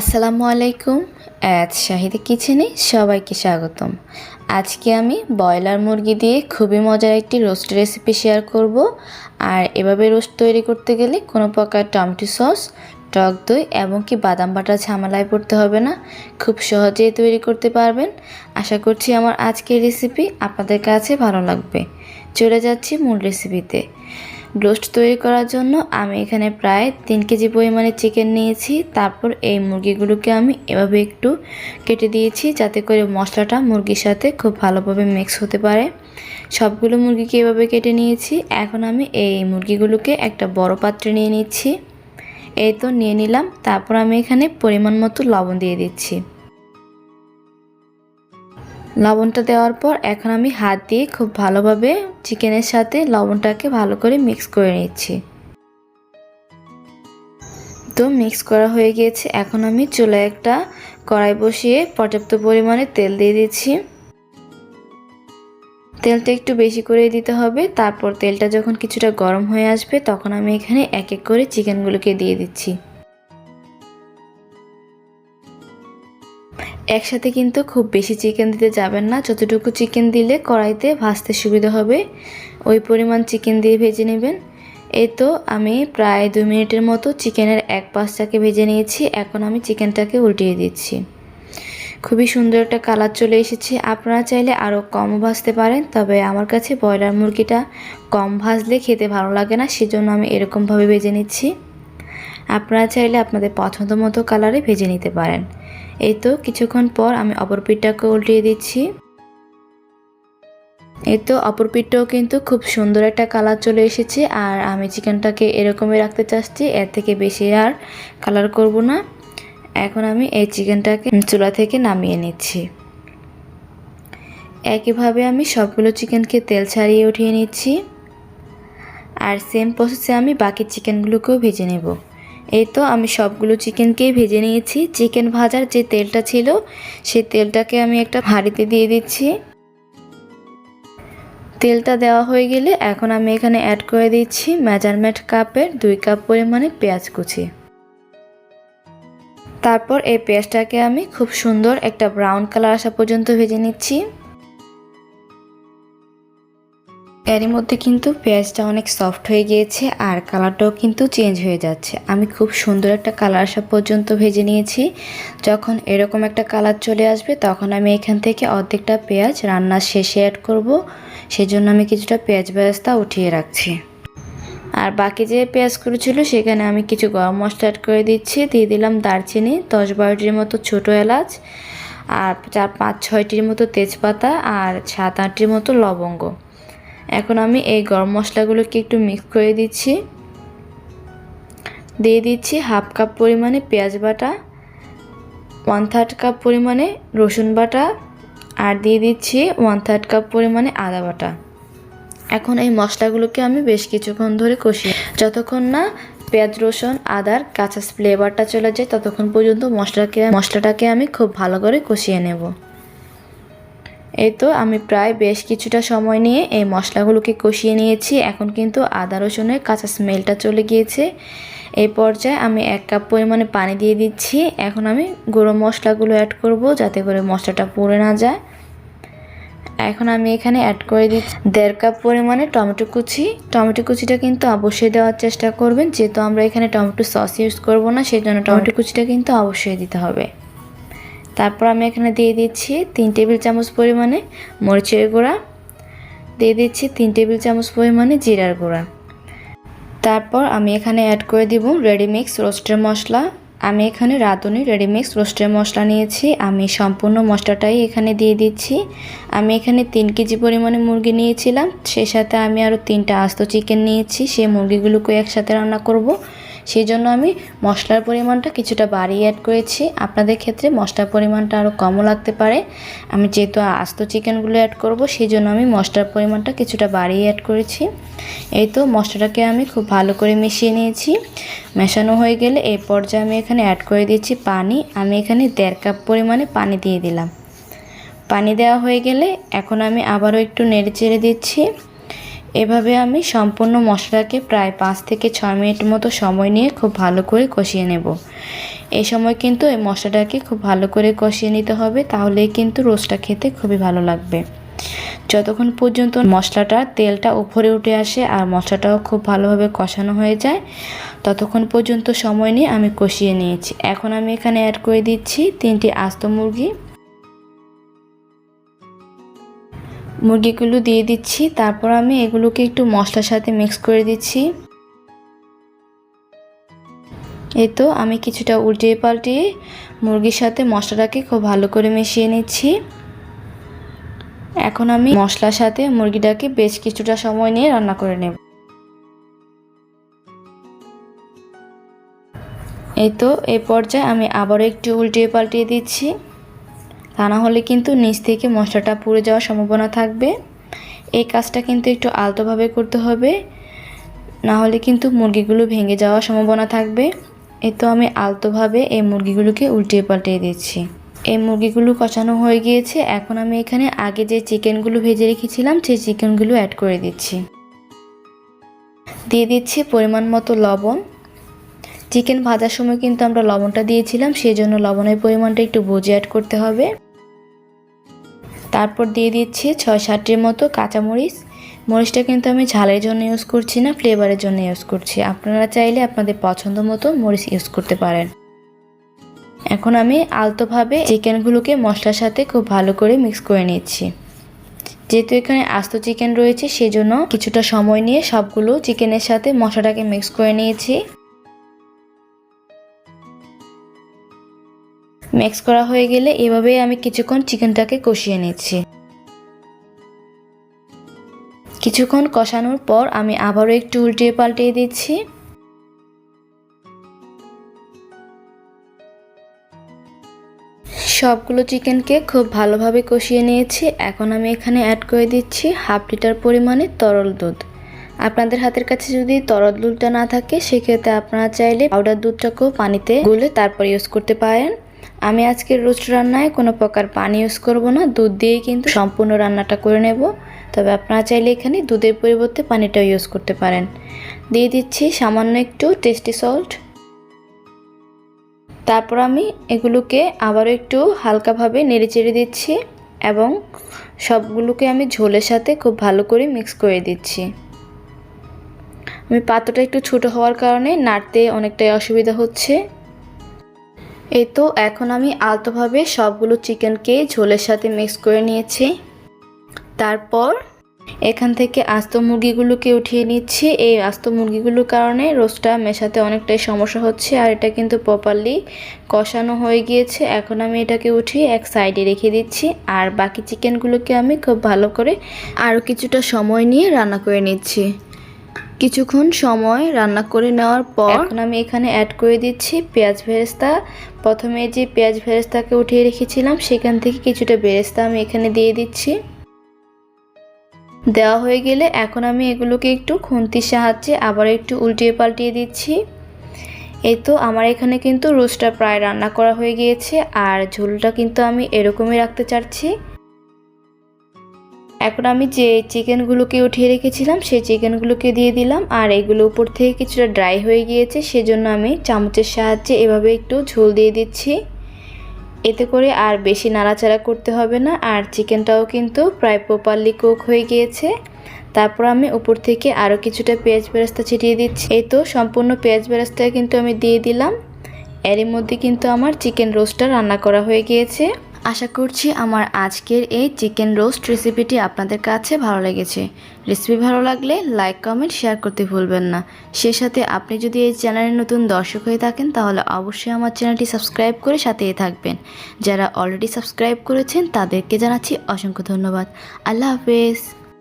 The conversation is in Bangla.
আসসালামু আলাইকুম অ্যাজ শাহিদা কিচেনে সবাইকে স্বাগতম। আজকে আমি ব্রয়লার মুরগি দিয়ে খুবই মজার একটি রোস্ট রেসিপি শেয়ার করব। আর এভাবে রোস্ট তৈরি করতে গেলে কোনো প্রকার টমেটো সস, টক দই এবং কি বাদাম বাটা ঝামেলায় পড়তে হবে না। খুব সহজেই তৈরি করতে পারবেন। আশা করছি আমার আজকের রেসিপি আপনাদের কাছে ভালো লাগবে। চলে যাচ্ছি মূল রেসিপিতে। ব্রোস্ট তৈরি করার জন্য আমি এখানে প্রায় তিন কেজি পরিমাণে চিকেন নিয়েছি। তারপর এই মুরগিগুলোকে আমি এভাবে একটু কেটে দিয়েছি যাতে করে মশলাটা মুরগির সাথে খুব ভালোভাবে মিক্স হতে পারে। সবগুলো মুরগিকে এভাবে কেটে নিয়েছি। এখন আমি এই মুরগিগুলোকে একটা বড় পাত্রে নিয়ে নিচ্ছি। এই তো নিয়ে নিলাম। তারপর আমি এখানে পরিমাণ মতো লবণ দিয়ে দিচ্ছি। লবণটা দেওয়ার পর এখন আমি হাত দিয়ে খুব ভালোভাবে চিকেনের সাথে লবণটাকে ভালো করে মিক্স করে নিচ্ছি। তো মিক্স করা হয়ে গিয়েছে। এখন আমি চুলে একটা কড়াই বসিয়ে পর্যাপ্ত পরিমাণে তেল দিয়ে দিচ্ছি। তেলটা একটু বেশি করে দিতে হবে। তারপর তেলটা যখন কিছুটা গরম হয়ে আসবে, তখন আমি এখানে এক এক করে চিকেনগুলোকে দিয়ে দিচ্ছি। একসাথে কিন্তু খুব বেশি চিকেন দিতে যাবেন না। যতটুকু চিকেন দিলে কড়াইতে ভাজতে সুবিধা হবে, ওই পরিমাণ চিকেন দিয়ে ভেজে নেবেন। এই তো আমি প্রায় দু মিনিটের মতো চিকেনের এক পাশটাকে ভেজে নিয়েছি। এখন আমি চিকেনটাকে উল্টিয়ে দিচ্ছি। খুবই সুন্দর একটা কালার চলে এসেছে। আপনারা চাইলে আরও কম ভাজতে পারেন, তবে আমার কাছে ব্রয়লার মুরগিটা কম ভাজলে খেতে ভালো লাগে না, সেজন্য আমি এরকমভাবে ভেজে নিচ্ছি। আপনারা চাইলে আপনাদের পছন্দ মতো কালারে ভেজে নিতে পারেন। এই তো কিছুক্ষণ পর আমি অপর পিঠটাকে উল্টিয়ে দিচ্ছি। এই তো অপর পিঠটাও কিন্তু খুব সুন্দর একটা কালার চলে এসেছে আর আমি চিকেনটাকে এরকমই রাখতে চাচ্ছি, এর থেকে বেশি আর কালার করব না। এখন আমি এই চিকেনটাকে চুলা থেকে নামিয়ে নিচ্ছি। একইভাবে আমি সবগুলো চিকেনকে তেল ছাড়িয়ে উঠিয়ে নিচ্ছি। আর সেম প্রসেসে আমি বাকি চিকেনগুলোকেও ভেজে নেব। এই তো আমি সবগুলো চিকেনকেই ভেজে নিয়েছি। চিকেন ভাজার যে তেলটা ছিল, সেই তেলটাকে আমি একটা হাঁড়িতে দিয়ে দিচ্ছি। তেলটা দেওয়া হয়ে গেলে এখন আমি এখানে অ্যাড করে দিচ্ছি মেজারমেন্ট কাপের দুই কাপ পরিমাণে পেঁয়াজ কুচি। তারপর এই পেঁয়াজটাকে আমি খুব সুন্দর একটা ব্রাউন কালার আসা পর্যন্ত ভেজে নিচ্ছি। এরই মধ্যে কিন্তু পেঁয়াজটা অনেক সফট হয়ে গিয়েছে আর কালারটাও কিন্তু চেঞ্জ হয়ে যাচ্ছে। আমি খুব সুন্দর একটা কালার আসা পর্যন্ত ভেজে নিয়েছি। যখন এরকম একটা কালার চলে আসবে, তখন আমি এখান থেকে অর্ধেকটা পেঁয়াজ রান্নার শেষে অ্যাড করব। সেজন্য আমি কিছুটা পেঁয়াজ বেরেস্তা উঠিয়ে রাখছি। আর বাকি যে পেঁয়াজগুলো ছিল, সেখানে আমি কিছু গরম মশলা অ্যাড করে দিচ্ছি। দিয়ে দিলাম দারচিনি, দশ বারোটির মতো ছোটো এলাচ আর চার পাঁচ ছয়টির মতো তেজপাতা আর সাত আটটির মতো লবঙ্গ। এখন আমি এই গরম মশলাগুলোকে একটু মিক্স করে দিচ্ছি। দিয়ে দিচ্ছি হাফ কাপ পরিমাণে পেঁয়াজ বাটা ওয়ান থার্ড কাপ পরিমাণে রসুন বাটা আর দিয়ে দিচ্ছি ওয়ান থার্ড কাপ পরিমাণে আদা বাটা। এখন এই মশলাগুলোকে আমি বেশ কিছুক্ষণ ধরে কষি যতক্ষণ না পেঁয়াজ, রসুন, আদার কাঁচা ফ্লেভারটা চলে যায়, ততক্ষণ পর্যন্ত মশলাকে মশলাটাকে আমি খুব ভালো করে কষিয়ে নেব। এই তো আমি প্রায় বেশ কিছুটা সময় নিয়ে এই মশলাগুলোকে কষিয়ে নিয়েছি। এখন কিন্তু আদা রসুনের কাঁচা স্মেলটা চলে গিয়েছে। এই পর্যায়ে আমি এক কাপ পরিমাণে পানি দিয়ে দিচ্ছি। এখন আমি গুঁড়ো মশলাগুলো অ্যাড করব যাতে করে মশলাটা পুড়ে না যায়। এখন আমি এখানে অ্যাড করে দিচ্ছি দেড় কাপ পরিমাণে টমেটো কুচি। টমেটো কুচিটা কিন্তু অবশ্যই দেওয়ার চেষ্টা করবেন যেহেতু আমরা এখানে টমেটো সস ইউজ করব না সেই জন্য টমেটো কুচিটা কিন্তু অবশ্যই দিতে হবে। তারপর আমি এখানে দিয়ে দিচ্ছি তিন টেবিল চামচ পরিমাণে মরিচের গুঁড়া। দিয়ে দিচ্ছি তিন টেবিল চামচ পরিমাণে জিরার গুঁড়া। তারপর আমি এখানে অ্যাড করে দিব রেডিমিক্স রোস্টের মশলা। আমি এখানে রাঁধুনি রেডিমিক্স রোস্টের মশলা নিয়েছি। আমি সম্পূর্ণ মশলাটাই এখানে দিয়ে দিচ্ছি। আমি এখানে তিন কেজি পরিমাণে মুরগি নিয়েছিলাম। সেই সাথে আমি আরও তিনটা আস্ত চিকেন নিয়েছি। সেই মুরগিগুলোকে একসাথে রান্না করব। সেই জন্য আমি মশলার পরিমাণটা কিছুটা বাড়িয়ে অ্যাড করেছি। আপনাদের ক্ষেত্রে মশলার পরিমাণটা আরও কমও লাগতে পারে। আমি যেহেতু আস্ত চিকেনগুলো অ্যাড করব সেই জন্য আমি মশলার পরিমাণটা কিছুটা বাড়িয়ে অ্যাড করেছি। এই তো মশলাটাকে আমি খুব ভালো করে মিশিয়ে নিয়েছি। মেশানো হয়ে গেলে এই পর্যায়ে আমি এখানে অ্যাড করে দিচ্ছি পানি। আমি এখানে দেড় কাপ পরিমাণে পানি দিয়ে দিলাম। পানি দেওয়া হয়ে গেলে এখন আমি আবারও একটু নেড়ে চেড়ে দিচ্ছি। এভাবে আমি সম্পূর্ণ মশলাকে প্রায় পাঁচ থেকে ছয় মিনিট মতো সময় নিয়ে খুব ভালো করে কষিয়ে নেব। এই সময় কিন্তু এই মশলাটাকে খুব ভালো করে কষিয়ে নিতে হবে, তাহলেই কিন্তু রোস্টটা খেতে খুবই ভালো লাগবে। যতক্ষণ পর্যন্ত মশলাটা তেলটা উপরে উঠে আসে আর মশলাটাও খুব ভালোভাবে কষানো হয়ে যায়, ততক্ষণ পর্যন্ত সময় নিয়ে আমি কষিয়ে নিয়েছি। এখন আমি এখানে অ্যাড করে দিচ্ছি তিনটি আস্ত মুরগি। মুরগিগুলো দিয়ে দিচ্ছি। তারপর আমি এগুলোকে একটু মশলার সাথে মিক্স করে দিচ্ছি। এই তো আমি কিছুটা উল্টিয়ে পাল্টিয়ে মুরগির সাথে মশলাটাকে খুব ভালো করে মিশিয়ে নিচ্ছি। এখন আমি মশলার সাথে মুরগিটাকে বেশ কিছুটা সময় নিয়ে রান্না করে নেব। এই তো এই পর্যায়ে আমি আবারও একটু উল্টিয়ে পাল্টিয়ে দিচ্ছি। তা না হলে কিন্তু নিচ থেকে মশলাটা পুড়ে যাওয়ার সম্ভাবনা থাকবে। এই কাজটা কিন্তু একটু আলতোভাবে করতে হবে। না হলে কিন্তু মুরগিগুলো ভেঙে যাওয়ার সম্ভাবনা থাকবে। এই তো আমি আলতোভাবে এই মুরগিগুলোকে উল্টিয়ে পাল্টিয়ে দিচ্ছি। এই মুরগিগুলো কষানো হয়ে গিয়েছে। এখন আমি এখানে আগে যে চিকেনগুলো ভেজে রেখেছিলাম, সেই চিকেনগুলো অ্যাড করে দিচ্ছি। দিয়ে দিচ্ছি পরিমাণ মতো লবণ। চিকেন ভাজার সময় কিন্তু আমরা লবণটা দিয়েছিলাম সেই জন্য লবণের পরিমাণটা একটু বুঝে অ্যাড করতে হবে। তারপর দিয়ে দিচ্ছি ছয় সাতটির মতো কাঁচামরিচ। মরিচটা কিন্তু আমি ঝালের জন্য ইউজ করছি না ফ্লেভারের জন্য ইউজ করছি। আপনারা চাইলে আপনাদের পছন্দ মতো মরিচ ইউজ করতে পারেন। এখন আমি আলতোভাবে চিকেনগুলোকে মশলার সাথে খুব ভালো করে মিক্স করে নিচ্ছি। যেহেতু এখানে আস্ত চিকেন রয়েছে, সেজন্য কিছুটা সময় নিয়ে সবগুলো চিকেনের সাথে মশলাটাকে মিক্স করে নিয়েছি। মিক্স করা হয়ে গেলে এভাবেই আমি কিছুক্ষণ চিকেনটাকে কষিয়ে নিচ্ছি। কিছুক্ষণ কষানোর পর আমি আবারও একটু উল্টিয়ে পাল্টিয়ে দিচ্ছি। সবগুলো চিকেনকে খুব ভালোভাবে কষিয়ে নিয়েছি। এখন আমি এখানে অ্যাড করে দিচ্ছি হাফ লিটার পরিমাণে তরল দুধ। আপনাদের হাতের কাছে যদি তরল দুধটা না থাকে, সেক্ষেত্রে আপনারা চাইলে পাউডার দুধটাকেও পানিতে গুলে তারপর ইউজ করতে পারেন। আমি আজকের রোস্ট রান্নায় কোনো প্রকার পানি ইউজ করব না। দুধ দিয়েই কিন্তু সম্পূর্ণ রান্নাটা করে নেব। তবে আপনারা চাইলে এখানে দুধের পরিবর্তে পানিটাও ইউজ করতে পারেন। দিয়ে দিচ্ছি সামান্য একটু টেস্টি সল্ট। তারপর আমি এগুলোকে আবারও একটু হালকাভাবে নেড়ে চেড়ে দিচ্ছি এবং সবগুলোকে আমি ঝোলের সাথে খুব ভালো করে মিক্স করে দিচ্ছি। আমি পাত্রটা একটু ছোট হওয়ার কারণে নাড়তে অনেকটাই অসুবিধা হচ্ছে। এই তো, এখন আমি আলতোভাবে সবগুলো চিকেনকে ঝোলের সাথে মিক্স করে নিয়েছি। তারপর এখান থেকে আস্ত মুরগিগুলোকে উঠিয়ে নিচ্ছি। এই আস্ত মুরগিগুলোর কারণে রোস্টটা মেশাতে অনেকটাই সমস্যা হচ্ছে, আর এটা কিন্তু প্রপারলি কষানো হয়ে গিয়েছে। এখন আমি এটাকে উঠিয়ে এক সাইডে রেখে দিচ্ছি, আর বাকি চিকেনগুলোকে আমি খুব ভালো করে আরও কিছুটা সময় নিয়ে রান্না করে নিচ্ছি। কিছুক্ষণ সময় রান্না করে নেওয়ার পর এখন আমি এখানে অ্যাড করে দিচ্ছি পেঁয়াজ ভেরেস্তা। প্রথমে যে পেঁয়াজ ভেরেস্তাকে উঠিয়ে রেখেছিলাম, সেখান থেকে কিছুটা বেরেস্তা আমি এখানে দিয়ে দিচ্ছি। দেওয়া হয়ে গেলে এখন আমি এগুলোকে একটু খুন্তির সাহায্যে আবার একটু উল্টিয়ে পাল্টিয়ে দিচ্ছি। এই তো আমার এখানে কিন্তু রোস্টটা প্রায় রান্না করা হয়ে গিয়েছে, আর ঝোলটা কিন্তু আমি এরকমই রাখতে চাচ্ছি। এখন আমি যে চিকেনগুলোকে উঠিয়ে রেখেছিলাম, সেই চিকেনগুলোকে দিয়ে দিলাম। আর এগুলো উপর থেকে কিছুটা ড্রাই হয়ে গিয়েছে, সেজন্য আমি চামচের সাহায্যে এভাবে একটু ঝোল দিয়ে দিচ্ছি। এতে করে আর বেশি নাড়াচাড়া করতে হবে না, আর চিকেনটাও কিন্তু প্রায় প্রপারলি কুক হয়ে গিয়েছে। তারপর আমি উপর থেকে আরও কিছুটা পেঁয়াজ বেরাস্তা ছিটিয়ে দিচ্ছি। এই তো সম্পূর্ণ পেঁয়াজ বেরাস্তা কিন্তু আমি দিয়ে দিলাম। এরই মধ্যে কিন্তু আমার চিকেন রোস্টটা রান্না করা হয়ে গিয়েছে। আশা করছি আমার আজকের এই চিকেন রোস্ট রেসিপিটি আপনাদের কাছে ভালো লেগেছে। রেসিপি ভালো লাগলে লাইক, কমেন্ট, শেয়ার করতে ভুলবেন না। সে সাথে আপনি যদি এই চ্যানেলের নতুন দর্শক হয়ে থাকেন, তাহলে অবশ্যই আমার চ্যানেলটি সাবস্ক্রাইব করে সাথেই থাকবেন। যারা অলরেডি সাবস্ক্রাইব করেছেন, তাদেরকে জানাচ্ছি অসংখ্য ধন্যবাদ। আল্লাহ হাফেজ।